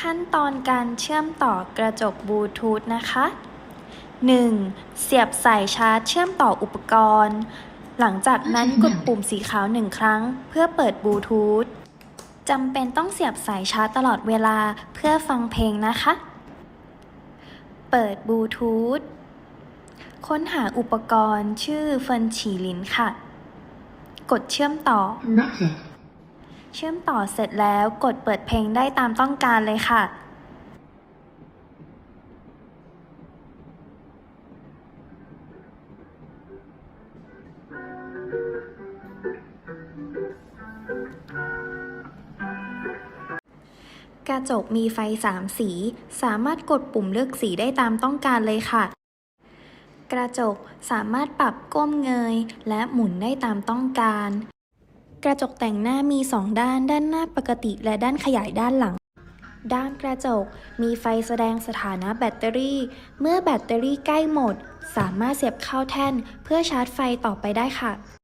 ขั้นตอนการเชื่อมต่อกระจกบลูทูธนะคะ 1. เสียบสายชาร์จเชื่อมต่ออุปกรณ์ หลังจากนั้นกดปุ่มสีขาวหนึ่งครั้ง เพื่อเปิดบลูทูธจำเป็นต้องเสียบสายชาร์จตลอดเวลาเพื่อฟังเพลงนะคะ เปิดบลูทูธค้นหาอุปกรณ์ชื่อเฟินฉีหลินค่ะ กดเชื่อมต่อ ชื่อมต่อเสร็จแล้วกดเปิดเพลงได้ตามต้องการเลยค่ะกระจกมีไฟ 3 สี สามารถกดปุ่มเลือกสีได้ตามต้องการเลยค่ะ กระจกสามารถปรับก้มเงย และหมุนได้ตามต้องการ กระจกแต่งหน้ามี 2 ด้าน ด้านหน้าปกติและด้านขยายด้านหลัง ด้านกระจกมีไฟแสดงสถานะแบตเตอรี่ เมื่อแบตเตอรี่ใกล้หมด สามารถเสียบเข้าแท่น เพื่อชาร์จไฟต่อไปได้ค่ะ